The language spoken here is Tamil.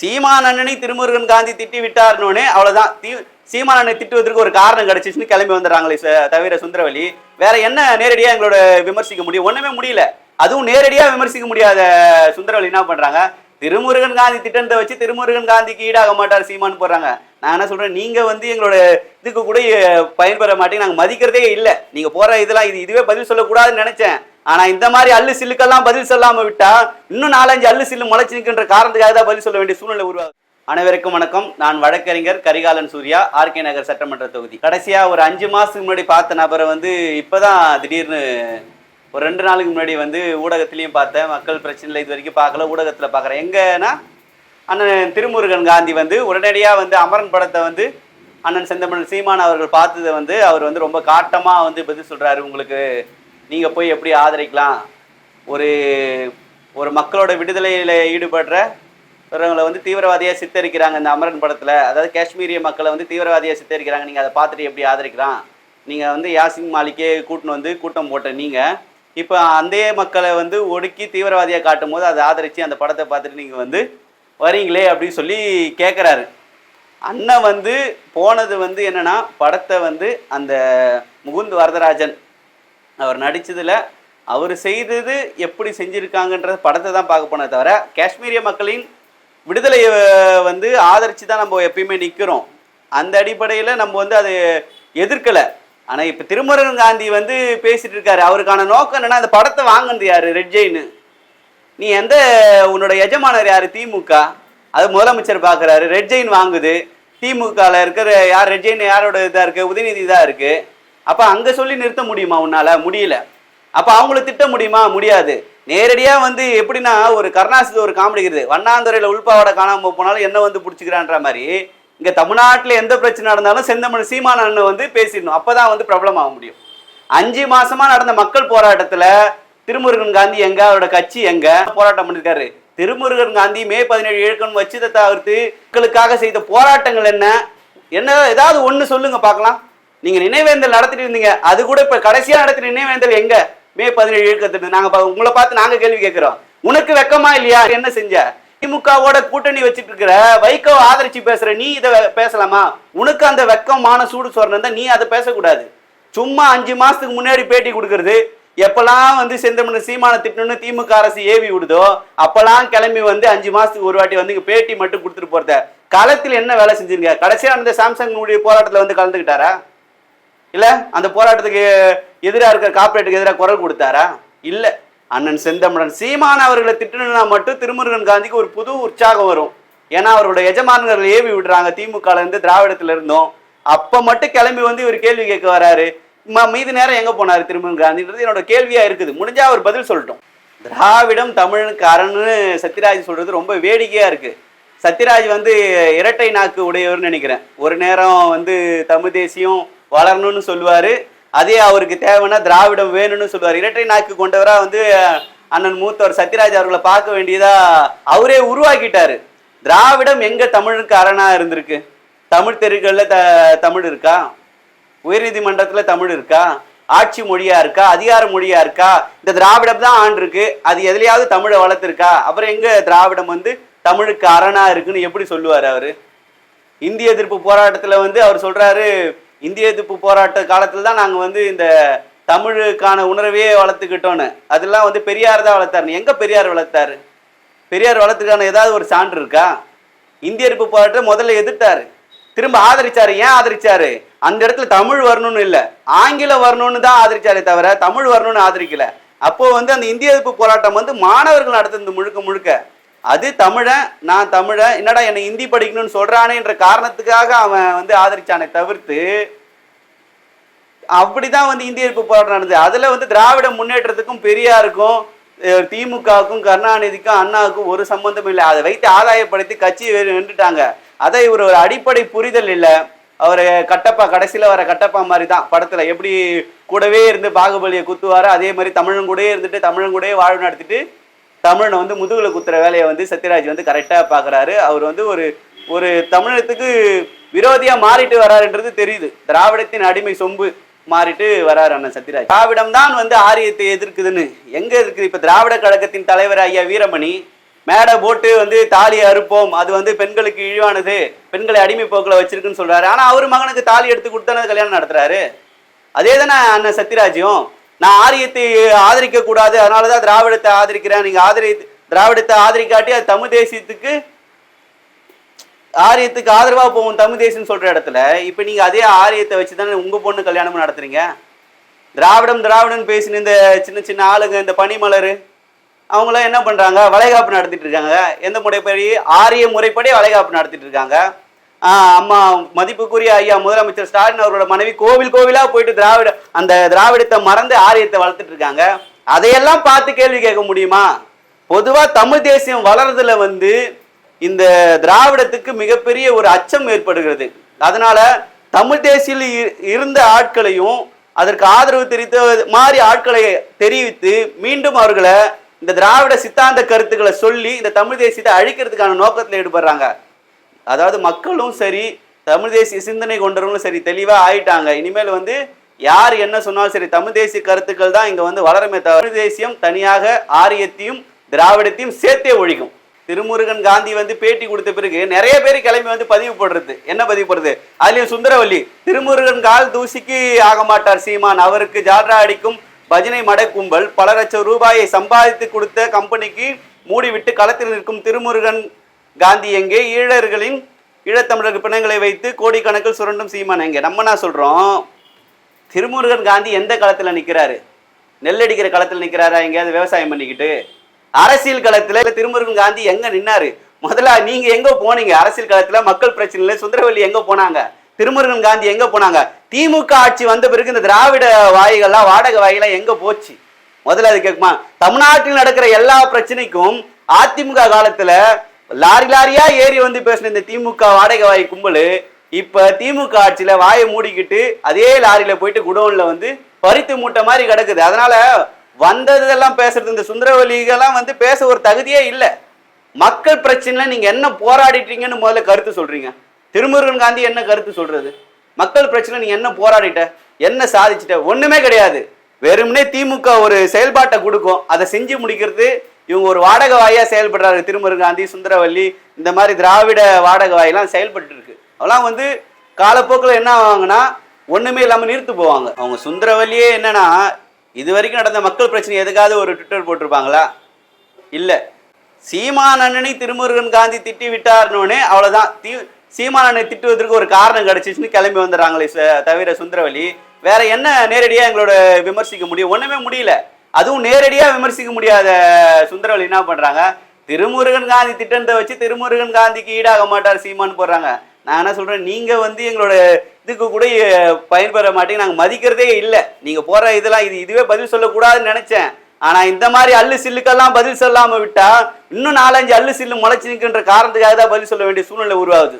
சீமானண்ணனை திருமுருகன் காந்தி திட்டி விட்டார்னோடனே அவ்வளவுதான். தீ சீமான் திட்டுவதற்கு ஒரு காரணம் கிடைச்சிச்சுன்னு கிளம்பி வந்துடுறாங்களே தவிர சுந்தரவலி வேற என்ன நேரடியா எங்களோட விமர்சிக்க முடியும்? ஒண்ணுமே முடியல. அதுவும் நேரடியா விமர்சிக்க முடியாத சுந்தரவலி என்ன பண்றாங்க? திருமுருகன் காந்தி திட்டத்தை வச்சு திருமுருகன் காந்திக்கு ஈடாக மாட்டார் சீமான்னு போடுறாங்க. நான் என்ன சொல்றேன்? நீங்க வந்து எங்களோட இதுக்கு கூட பயன்பெற மாட்டேங்க. நாங்க மதிக்கிறதே இல்லை. நீங்க போற இதெல்லாம் இது இதுவே பதில் சொல்லக்கூடாதுன்னு நினைச்சேன். ஆனா இந்த மாதிரி அல்லு சில்லுக்கெல்லாம் பதில் சொல்லாம விட்டா இன்னும் நாலஞ்சு அல்லு சில்லு முளைச்சு நிற்கின்ற காரணத்துக்காக தான் பதில் சொல்ல வேண்டிய சூழ்நிலை உருவாகும் அனைவருக்கும் வணக்கம். நான் வழக்கறிஞர் கரிகாலன் சூர்யா ஆர்கே நகர் சட்டமன்ற தொகுதி. கடைசியா ஒரு அஞ்சு மாசத்துக்கு முன்னாடி பார்த்த நபரை வந்து இப்பதான் திடீர்னு ஒரு ரெண்டு நாளுக்கு முன்னாடி வந்து ஊடகத்திலையும் பார்த்தேன். மக்கள் பிரச்சனையில் இது வரைக்கும் பார்க்கல ஊடகத்தில் பார்க்குறேன். எங்கன்னா அண்ணன் திருமுருகன் காந்தி வந்து உடனடியாக வந்து அமரன் படத்தை வந்து அண்ணன் செந்தமிழ் சீமான் அவர்கள் பார்த்ததை வந்து அவர் வந்து ரொம்ப காட்டமாக வந்து பதில் சொல்கிறாரு உங்களுக்கு நீங்கள் போய் எப்படி ஆதரிக்கலாம்? ஒரு ஒரு மக்களோட விடுதலையில் ஈடுபடுற இவங்களை வந்து தீவிரவாதியாக சித்தரிக்கிறாங்க இந்த அமரன் படத்தில். அதாவது காஷ்மீரிய மக்களை வந்து தீவிரவாதியாக சித்தரிக்கிறாங்க. நீங்கள் அதை பார்த்துட்டு எப்படி ஆதரிக்கிறான் நீங்கள் வந்து யாசின் மாலிக்கே கூட்டின்னு வந்து கூட்டம் போட்ட நீங்கள் இப்போ அந்த மக்களை வந்து ஒடுக்கி தீவிரவாதியாக காட்டும் போது அதை ஆதரித்து அந்த படத்தை பார்த்துட்டு நீங்கள் வந்து வரீங்களே அப்படின்னு சொல்லி கேட்குறாரு அண்ணன் வந்து போனது வந்து என்னென்னா படத்தை வந்து அந்த முகுந்த் வரதராஜன் அவர் நடித்ததில் அவர் செய்தது எப்படி செஞ்சுருக்காங்கன்ற படத்தை தான் பார்க்க போனே தவிர காஷ்மீரிய மக்களின் விடுதலையை வந்து ஆதரித்து தான் நம்ம எப்பயுமே நிற்கிறோம் அந்த அடிப்படையில் நம்ம வந்து அது எதிர்க்கலை. ஆனால் இப்போ திருமுருகன் காந்தி வந்து பேசிட்டு இருக்காரு அவருக்கான நோக்கம் என்னென்னா அந்த படத்தை வாங்கினது யார்? ரெட் நீ எந்த உன்னோட எஜமானர் யார்? திமுக. அது முதலமைச்சர் பார்க்குறாரு ரெட் ஜெயின் வாங்குது. திமுகவில் இருக்கிற யார்? ரெட் ஜெயின் யாரோட இதாக இருக்குது உதயநிதி தான் இருக்குது அப்போ அங்கே சொல்லி நிறுத்த முடியுமா உன்னால்? முடியல. அப்போ அவங்கள திட்ட முடியுமா? முடியாது. நேரடியாக வந்து எப்படின்னா ஒரு கருணாசிது ஒரு காமெடிக்கிறது இருக்குது. வண்ணாந்துறையில் உள்பாவோட காணாமல் போனாலும் என்ன வந்து பிடிச்சிக்கிறான்ற மாதிரி இங்கே தமிழ்நாட்டில் எந்த பிரச்சனை நடந்தாலும் செந்தமிழ் சீமான அண்ணன் வந்து பேசிடணும். அப்போ தான் வந்து பிரபலம் ஆக முடியும். அஞ்சு மாசமா நடந்த மக்கள் போராட்டத்துல திருமுருகன் காந்தி எங்க? அவரோட கட்சி எங்க? போராட்டம் பண்ணியிருக்காரு திருமுருகன் காந்தி மே பதினேழு இழுக்கணும் வச்சதை தவிர்த்து மக்களுக்காக செய்த போராட்டங்கள் என்ன? என்ன ஏதாவது ஒன்று சொல்லுங்க பார்க்கலாம். நீங்க நினைவேந்தல் நடத்திட்டு இருந்தீங்க. அது கூட இப்ப கடைசியா நடத்தின நினைவேந்தல் எங்க? மே பதினேழு இழுக்கத்துட்டு நாங்க உங்களை பார்த்து நாங்க கேள்வி கேட்கிறோம். உனக்கு வெக்கமா இல்லையா? என்ன செஞ்ச? திமுகவோட கூட்டணி வச்சுட்டு இருக்கிற வைகோ ஆதரிச்சு பேசுற நீ இதை பேசலாமா? உனக்கு அந்த வெக்கமான சூடு சொரணம் நீ அதை பேசக்கூடாது. சும்மா அஞ்சு மாசத்துக்கு முன்னாடி பேட்டி கொடுக்கறது எப்பெல்லாம் வந்து செந்தமன் சீமான திட்டணும்னு திமுக அரசு ஏவி விடுதோ அப்பெல்லாம் கிளம்பி வந்து அஞ்சு மாசத்துக்கு ஒரு வாட்டி வந்து பேட்டி மட்டும் கொடுத்துட்டு போறத. களத்தில் என்ன வேலை செஞ்சிருங்க? கடைசியா அந்த சாம்சங் போராட்டத்தில் வந்து கலந்துக்கிட்டாரா? இல்லை அந்த போராட்டத்துக்கு எதிராக இருக்கிற கார்ப்பரேட்டுக்கு எதிராக குரல் கொடுத்தாரா? இல்லை. அண்ணன் செந்தமிழன் சீமான அவர்களை திட்டணும்னா மட்டும் திருமுருகன் காந்திக்கு ஒரு புது உற்சாகம் வரும். ஏன்னா அவரோட எஜமானர்கள் ஏவி விடுறாங்க திமுகலேருந்து திராவிடத்துல இருந்தோம். அப்போ மட்டும் கிளம்பி வந்து இவர் கேள்வி கேட்க வராரு. மீதி நேரம் எங்கே போனார் திருமுருகன் காந்தின்றது என்னோட கேள்வியாக இருக்குது. முடிஞ்சால் அவர் பதில் சொல்லட்டும். திராவிடம் தமிழனுக்கு அரண்னு சத்யராஜ் சொல்கிறது ரொம்ப வேடிக்கையாக இருக்குது சத்யராஜ் வந்து இரட்டை நாக்கு உடையவர்னு நினைக்கிறேன். ஒரு நேரம் வந்து தமிழ் தேசியம் வளரணும்னு சொல்லுவாரு. அதே அவருக்கு தேவைன்னா திராவிடம் வேணும்னு சொல்லுவார். இரட்டை நாக்கு கொண்டவராக வந்து அண்ணன் மூத்தவர் சத்யராஜ் அவர்களை பார்க்க வேண்டியதா அவரே உருவாக்கிட்டாரு. திராவிடம் எங்க தமிழுக்கு அரணா இருந்திருக்கு? தமிழ் தெருக்கள்ல த தமிழ் இருக்கா? உயர்நீதிமன்றத்துல தமிழ் இருக்கா? ஆட்சி மொழியா இருக்கா? அதிகார மொழியா இருக்கா? இந்த திராவிடம் தான் ஆண்டு இருக்கு. அது எதுலையாவது தமிழை வளர்த்துருக்கா? அப்புறம் எங்க திராவிடம் வந்து தமிழுக்கு அரணா இருக்குன்னு எப்படி சொல்லுவார் அவரு? இந்திய எதிர்ப்பு போராட்டத்துல வந்து அவர் சொல்றாரு இந்திய எதிர்ப்பு போராட்ட காலத்தில் தான் நாங்கள் வந்து இந்த தமிழுக்கான உணர்வையே வளர்த்துக்கிட்டோன்னு. அதெல்லாம் வந்து பெரியார் தான் வளர்த்தாரு எங்கே பெரியார் வளர்த்தாரு? பெரியார் வளர்த்துக்கான ஏதாவது ஒரு சான்று இருக்கா? இந்திய எதிர்ப்பு போராட்டம் முதல்ல எதிர்த்தாரு. திரும்ப ஆதரிச்சாரு. ஏன் ஆதரிச்சாரு? அந்த இடத்துல தமிழ் வரணும்னு இல்லை. ஆங்கிலம் வரணும்னு தான் ஆதரிச்சாரே தவிர தமிழ் வரணும்னு ஆதரிக்கல. அப்போ வந்து அந்த இந்திய எதிர்ப்பு போராட்டம் வந்து மாணவர்கள் நடத்துனது முழுக்க முழுக்க அது தமிழன் நான் தமிழன் என்னடா என்னை ஹிந்தி படிக்கணும்னு சொல்றானேன்ற காரணத்துக்காக அவன் வந்து ஆதரிச்சானே தவிர்த்து அப்படிதான் வந்து இந்திய எதிர்ப்பு போராட்டம் நடந்தது. அதுல வந்து திராவிட முன்னேற்றத்துக்கும் பெரியாருக்கும் திமுகவுக்கும் கருணாநிதிக்கும் அண்ணாவுக்கும் ஒரு சம்பந்தமும் இல்லை. அதை வைத்து ஆதாயப்படுத்தி கட்சி நின்றுட்டாங்க அதை இவர் ஒரு அடிப்படை புரிதல் இல்லை. அவர் கட்டப்பா கடைசியில் வர கட்டப்பா மாதிரி தான் படத்தில். எப்படி கூடவே இருந்து பாகுபலியை குத்துவாரோ அதே மாதிரி தமிழன் கூடயே இருந்துட்டு தமிழன் கூடயே வாழ்வு நடத்திட்டு தமிழனை வந்து முதுகில் குத்துற வேலையை வந்து சத்யராஜ் வந்து கரெக்டாக பார்க்குறாரு அவர் வந்து ஒரு ஒரு தமிழனத்துக்கு விரோதியாக மாறிட்டு வராருன்றது தெரியுது. திராவிடத்தின் அடிமை சொம்பு மாறிட்டு வராரு அண்ணன் சத்யராஜ். திராவிடம் தான் வந்து ஆரியத்தை எதிர்க்குதுன்னு. எங்கே இருக்குது இப்போ திராவிட கழகத்தின் தலைவர் ஐயா வீரமணி மேடை போட்டு வந்து தாலியை அறுப்போம். அது வந்து பெண்களுக்கு இழிவானது. பெண்களை அடிமை போக்கில் வச்சிருக்குன்னு சொல்கிறாரு ஆனால் அவர் மகனுக்கு தாலி எடுத்து கொடுத்தானது கல்யாணம் நடத்துறாரு. அதே தானே அண்ணன் சத்யராஜும் நான் ஆரியத்தை ஆதரிக்க கூடாது அதனாலதான் திராவிடத்தை ஆதரிக்கிறேன். நீங்க ஆதரி திராவிடத்தை ஆதரிக்காட்டி அது தமிழ் தேசியத்துக்கு ஆரியத்துக்கு ஆதரவா போகும் தமிழ் தேசியம்னு சொல்ற இடத்துல இப்ப நீங்க அதே ஆரியத்தை வச்சு தானே உங்க பொண்ணு கல்யாணமும் நடத்துறீங்க? திராவிடம் திராவிடம் பேசின இந்த சின்ன சின்ன ஆளுங்க இந்த பனிமலர் அவங்களாம் என்ன பண்றாங்க? வளைகாப்பு நடத்திட்டு இருக்காங்க. எந்த முறைப்படி? ஆரிய முறைப்படி வளைகாப்பு நடத்திட்டு இருக்காங்க. அம்மா மதிப்புக்குரிய ஐயா முதலமைச்சர் ஸ்டாலின் அவரோட மனைவி கோவில் கோவிலா போயிட்டு திராவிட அந்த திராவிடத்தை மறந்து ஆரியத்தை வளர்த்துட்டு இருக்காங்க. அதையெல்லாம் பார்த்து கேள்வி கேட்க முடியுமா? பொதுவா தமிழ் தேசியம் வளர்றதுல வந்து இந்த திராவிடத்துக்கு மிகப்பெரிய ஒரு அச்சம் ஏற்படுகிறது. அதனால தமிழ் தேசியில் இருந்த ஆட்களையும் அதற்கு ஆதரவு தெரிவித்த மாதிரி ஆட்களை தெரிவித்து மீண்டும் அவர்களை இந்த திராவிட சித்தாந்த கருத்துக்களை சொல்லி இந்த தமிழ் தேசியத்தை அழிக்கிறதுக்கான நோக்கத்தில் ஈடுபடுறாங்க. அதாவது மக்களும் சரி தமிழ் தேசிய சிந்தனை கொண்டவர்களும் சரி தெளிவாக ஆயிட்டாங்க. இனிமேல் வந்து யார் என்ன சொன்னாலும் சரி தமிழ் தேசிய கருத்துக்கள் தான் இங்கே வந்து வளருமே தமிழ் தேசியம் தனியாக ஆரியத்தையும் திராவிடத்தையும் சேர்த்தே ஒழிக்கும். திருமுருகன் காந்தி வந்து பேட்டி கொடுத்த பிறகு நிறைய பேர் கிளம்பி வந்து பதிவு போடுறது. என்ன பதிவு போடுறது? அதுலயும் சுந்தரவல்லி திருமுருகன் கால் தூசிக்கு ஆக மாட்டார் சீமான். அவருக்கு ஜால்ரா அடிக்கும் பஜனை மட கும்பல் பல லட்சம் ரூபாயை சம்பாதித்து கொடுத்த கம்பெனிக்கு மூடிவிட்டு களத்தில் நிற்கும் திருமுருகன் காந்தி எங்கே? ஈழர்களின் ஈழத்தமிழர் பிணங்களை வைத்து கோடிக்கணக்கில் சுரண்டும் சீமான் எங்கே? நம்ம நான் சொல்கிறோம் திருமுருகன் காந்தி எந்த காலத்தில் நிற்கிறாரு நெல் நெல்லடிக்கிற களத்தில் நிற்கிறாரா எங்கேயாவது விவசாயம் பண்ணிக்கிட்டு? அரசியல் களத்தில் திருமுருகன் காந்தி எங்கே நின்னாரு? முதல்ல நீங்கள் எங்கே போனீங்க? அரசியல் களத்தில் மக்கள் பிரச்சனையில் சுந்தரவல்லி எங்கே போனாங்க? திருமுருகன் காந்தி எங்கே போனாங்க? திமுக ஆட்சி வந்த பிறகு இந்த திராவிட வாய்கள்லாம் வாடகை வாய்கள்லாம் எங்கே போச்சு? முதல்ல அது கேட்குமா தமிழ்நாட்டில் நடக்கிற எல்லா பிரச்சனைக்கும் அதிமுக காலத்தில் லாரி லாரியா ஏறி வந்து பேசின இந்த திமுக வாடகை வாய் கும்பல் இப்ப திமுக ஆட்சியில வாயை மூடிக்கிட்டு அதே லாரியில போயிட்டு குடோன்ல வந்து பறித்து மூட்டை மாதிரி கிடக்குது. அதனால வந்ததெல்லாம் பேசுறது இந்த சுந்தரவல்லிகெல்லாம் வந்து பேச ஒரு தகுதியே இல்லை. மக்கள் பிரச்சனை நீங்க என்ன போராடிட்டீங்கன்னு முதல்ல கருத்து சொல்றீங்க. திருமுருகன் காந்தி என்ன கருத்து சொல்றது? மக்கள் பிரச்சனை நீ என்ன போராடிட்ட? என்ன சாதிச்சிட்ட? ஒண்ணுமே கிடையாது. வெறுமனே திமுக ஒரு செயல்பாட்டை கொடுக்கும். அதை செஞ்சு முடிக்கிறது இவங்க ஒரு வாடகை வாயா செயல்படுறாரு. திருமுருகன் காந்தி சுந்தரவல்லி இந்த மாதிரி திராவிட வாடகை வாயெல்லாம் செயல்பட்டு இருக்கு அதெல்லாம் வந்து காலப்போக்கில் என்ன ஆவாங்கன்னா ஒண்ணுமே இல்லாம நிறுத்து போவாங்க. அவங்க சுந்தரவல்லியே என்னன்னா இது வரைக்கும் நடந்த மக்கள் பிரச்சனை எதுக்காவது ஒரு ட்விட்டர் போட்டிருப்பாங்களா? இல்ல. சீமானண்ணனை திருமுருகன் காந்தி திட்டி விட்டார்னோடனே அவ்வளவுதான். தீ சீமானண்ணனை திட்டுவதற்கு ஒரு காரணம் கிடைச்சிச்சுன்னு கிளம்பி வந்துடுறாங்களே தவிர சுந்தரவலி வேற என்ன நேரடியாக எங்களோட விமர்சிக்க முடியும்? ஒன்றுமே முடியல. அதுவும் நேரடியாக விமர்சிக்க முடியாத சுந்தரவல் என்ன பண்ணுறாங்க திருமுருகன் காந்தி திட்டத்தை வச்சு திருமுருகன் காந்திக்கு ஈடாக மாட்டார் சீமான்னு போடுறாங்க. நான் என்ன சொல்கிறேன் நீங்கள் வந்து எங்களோட இதுக்கு கூட பயன்பெற மாட்டீங்க. நாங்கள் மதிக்கிறதே இல்லை. நீங்கள் போகிற இதெல்லாம் இது இதுவே பதில் சொல்லக்கூடாதுன்னு நினச்சேன். ஆனால் இந்த மாதிரி அல்லு சில்லுக்கெல்லாம் பதில் சொல்லாமல் விட்டால் இன்னும் நாலஞ்சு அல்லு சில்லு முளைச்சி நிற்கின்ற காரணத்துக்காக தான் பதில் சொல்ல வேண்டிய சூழ்நிலை உருவாகுது.